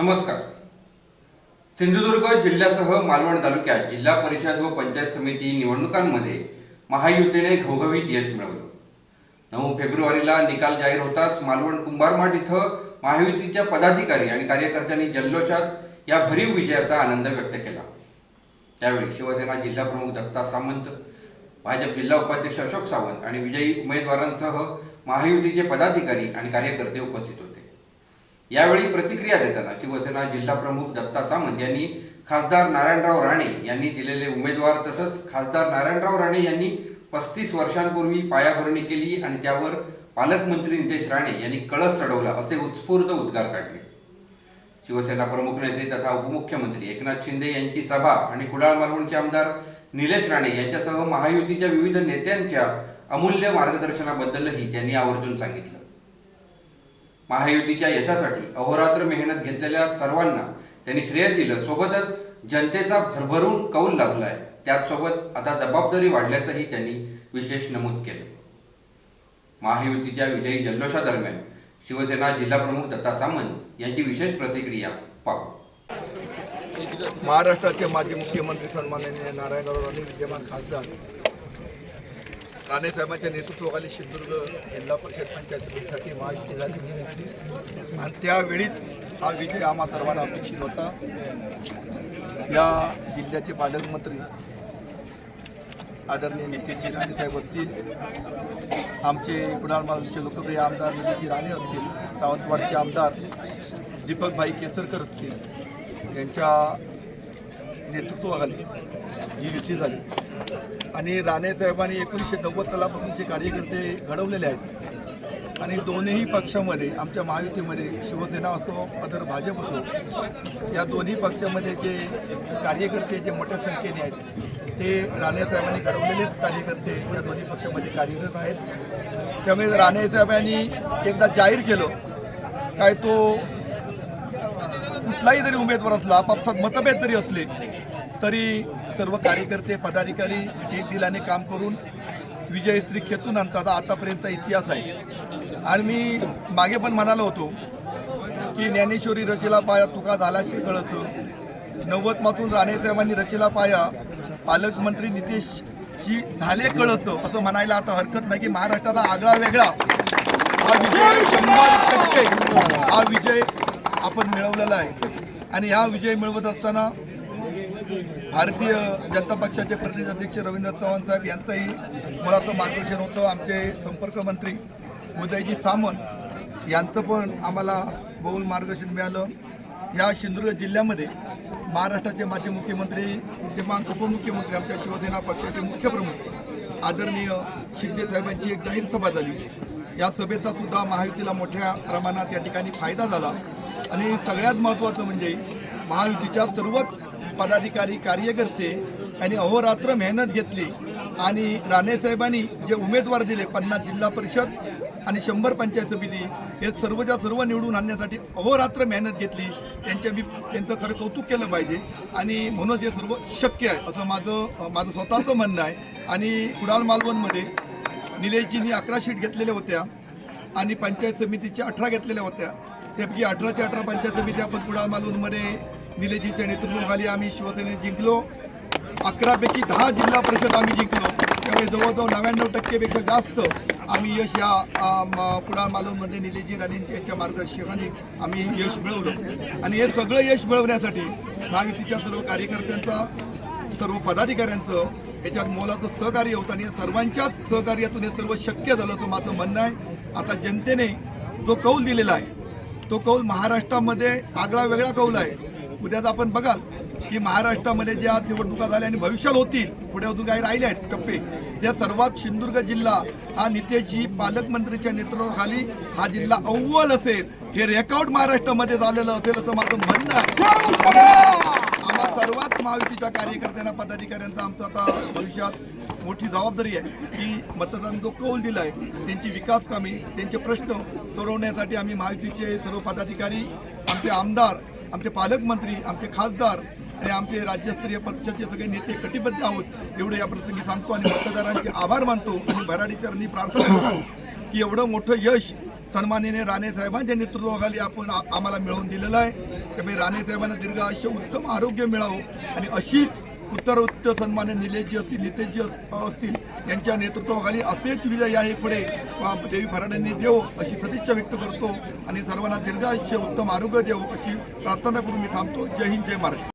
नमस्कार. सिंधुदुर्ग जिल्ह्यासह मालवण तालुक्यात जिल्हा परिषद व पंचायत समिती निवडणुकांमध्ये महायुतीने घवघवीत यश मिळवलं. नऊ फेब्रुवारीला निकाल जाहीर होताच मालवण कुंभारमाठ इथं महायुतीच्या पदाधिकारी आणि कार्यकर्त्यांनी जल्लोषात या भरीव विजयाचा आनंद व्यक्त केला. त्यावेळी शिवसेना जिल्हाप्रमुख दत्ता सामंत भाजप जिल्हा उपाध्यक्ष अशोक सावंत आणि विजयी उमेदवारांसह महायुतीचे पदाधिकारी आणि कार्यकर्ते उपस्थित होते. यावेळी प्रतिक्रिया देताना शिवसेना जिल्हा प्रमुख दत्ता सामंत यांनी खासदार नारायणराव राणे यांनी दिलेले उमेदवार तसंच खासदार नारायणराव राणे यांनी पस्तीस वर्षांपूर्वी पायाभरणी केली आणि त्यावर पालकमंत्री नितेश राणे यांनी कळस चढवला असे उत्स्फूर्त उद्गार काढले. शिवसेना प्रमुख नेते तथा उपमुख्यमंत्री एकनाथ शिंदे यांची सभा आणि कुडाळ मालवणचे आमदार निलेश राणे यांच्यासह महायुतीच्या विविध नेत्यांच्या अमूल्य मार्गदर्शनाबद्दलही त्यांनी आवर्जून सांगितलं. महायुतीच्या यशासाठी अहोरात्र मेहनत घेतलेल्या सर्वांना त्यांनी श्रेय दिलं. सोबतच जनतेचा भरभरून कौल लाभलाय त्याचसोबत आता जबाबदारी वाढल्याचंही त्यांनी विशेष नमूद केलं. महायुतीच्या विजयी जल्लोषादरम्यान शिवसेना जिल्हाप्रमुख दत्ता सामंत यांची विशेष प्रतिक्रिया पाहू. महाराष्ट्राचे माजी मुख्यमंत्री सन्माननीय नारायणराव राणे विद्यमान खासदार राणेसाहेबांच्या नेतृत्वाखाली सिंधुदुर्ग जिल्हा परिषद पंचायत समितीसाठी महायुती झाली आणि त्यावेळीच हा विजय आम्हा सर्वांना अपेक्षित होता. या जिल्ह्याचे पालकमंत्री आदरणीय नितीनजी राणेसाहेब असतील आमचे कुणाल मालूचे लोकप्रिय आमदार नितीनजी राणे असतील सावंतवाडचे आमदार दीपकभाई केसरकर असतील यांच्या नेतृत्वाखाली ही युती झाली. आणि राणे साहेबांनी एकोणीसशे नव्वद सालापासून जे कार्यकर्ते घडवलेले आहेत आणि दोन्ही पक्षामध्ये आमच्या महायुतीमध्ये शिवसेना असो अदर भाजप असो या दोन्ही पक्षामध्ये जे कार्यकर्ते जे मोठ्या संख्येने आहेत ते राणेसाहेबांनी घडवलेलेच कार्यकर्ते या दोन्ही पक्षामध्ये कार्यरत आहेत. त्यामुळे राणेसाहेबांनी एकदा जाहीर केलं काय तो कुठलाही जरी उमेदवार असला आपापसात मतभेद जरी असले तरी सर्व कार्यकर्ते पदाधिकारी एक दिलाने काम करून विजयश्री खेचून आणतात. आतापर्यंत इतिहास आहे. आणि मी मागे पण म्हणालो होतो की ज्ञानेश्वरी रचेला पाया तुका झालाशी कळच. नव्वदपासून राणेसाहेबांनी रचेला पाया पालकमंत्री नितेश जी झाले कळस असं म्हणायला आता हरकत नाही की महाराष्ट्राचा आगळा वेगळा हा विजय शंभर हा विजय आपण मिळवलेला आहे. आणि हा विजय मिळवत असताना भारतीय जनता पक्षाचे प्रदेश अध्यक्ष रवींद्र चव्हाण साहेब यांचंही मुलाचं मार्गदर्शन होतं. आमचे संपर्क मंत्री उदयजी सामंत यांचं पण आम्हाला बहुल मार्गदर्शन मिळालं. या सिंधुदुर्ग जिल्ह्यामध्ये महाराष्ट्राचे माजी मुख्यमंत्री विद्यमान उपमुख्यमंत्री आमच्या शिवसेना पक्षाचे मुख्य प्रमुख आदरणीय शिंदे साहेबांची एक जाहीर सभा झाली. या सभेचा सुद्धा महायुतीला मोठ्या प्रमाणात या ठिकाणी फायदा झाला. आणि सगळ्यात महत्त्वाचं म्हणजे महायुतीच्या सर्वच पदाधिकारी कार्यकर्ते यांनी अहोरात्र मेहनत घेतली आणि राणेसाहेबांनी जे उमेदवार दिले पन्नास जिल्हा परिषद आणि शंभर पंचायत समिती हे सर्वच्या सर्व निवडून आणण्यासाठी अहोरात्र मेहनत घेतली. त्यांच्या मी त्यांचं खरं कौतुक केलं पाहिजे आणि म्हणूनच हे सर्व शक्य आहे असं माझं माझं स्वतःचं म्हणणं आहे. आणि कुडाल मालवणमध्ये निलेशजींनी अकरा शीट घेतलेल्या होत्या आणि पंचायत समितीच्या अठरा घेतलेल्या होत्या. त्यापैकी अठराच्या अठरा पंचायत समिती आपण कुडाळ मालवणमध्ये निलेजीच्या नेतृत्वाखाली आम्ही शिवसेनेने जिंकलो. अकरापैकी दहा जिल्हा परिषद आम्ही जिंकलो. त्यामुळे जवळजवळ नव्याण्णव टक्केपेक्षा जास्त आम्ही यश या म, कुडाळ मालवणमध्ये निलेजी राणेंच्या यांच्या मार्गदर्शकाने आम्ही यश मिळवलं. आणि हे सगळं यश मिळवण्यासाठी महायुतीच्या सर्व कार्यकर्त्यांचा सर्व पदाधिकाऱ्यांचं याच्यात मोलाचं सहकार्य होतं आणि या सर्वांच्याच सहकार्यातून हे सर्व शक्य झालं असं माझं म्हणणं आहे. आता जनतेने जो कौल दिलेला आहे तो कौल महाराष्ट्रामध्ये आगळा वेगळा कौल आहे. उद्याच आपण बघाल की महाराष्ट्रामध्ये ज्या निवडणुका झाल्या आणि भविष्यात होतील पुढे अजून काही राहिले आहेत टप्पे. त्या सर्वात सिंधुदुर्ग जिल्हा हा नितेशजी पालकमंत्रीच्या नेतृत्वाखाली हा जिल्हा अव्वल असेल. हे रेकॉर्ड महाराष्ट्रामध्ये झालेलं असेल असं माझं म्हणणं आहे. आम्हा सर्वात महायुतीच्या कार्यकर्त्यांना पदाधिकाऱ्यांचा आमचं आता भविष्यात मोठी जबाबदारी आहे. की मतदान जो कौल दिला आहे त्यांची विकास कामे त्यांचे प्रश्न सोडवण्यासाठी आम्ही महायुतीचे सर्व पदाधिकारी आमचे आमदार आमचे पालकमंत्री आमचे खासदार आणि आमचे राज्यस्तरीय पक्षाचे सगळे नेते कटिबद्ध आहोत एवढं या प्रसंगी सांगतो आणि मतदारांचे आभार मानतो. आणि भराडीचरणी प्रार्थना करतो की एवढं मोठं यश सन्माननीय राणे साहेबांच्या नेतृत्वाखाली आपण आम्हाला मिळवून दिलेलं आहे. त्यामुळे राणे साहेबांना दीर्घ आयुष्य उत्तम आरोग्य मिळावं आणि अशीच उत्तर उत्तर सन्मान्य निलेजी असतील नितेशजी असतील यांच्या नेतृत्वाखाली असेच विजय आहे पुढे. देवी फराड्यांनी देव अशी सदिच्छा व्यक्त करतो आणि सर्वांना दीर्घायुष्य उत्तम आरोग्य देव अशी प्रार्थना करून मी थांबतो. जय हिंद जय महाराष्ट्र.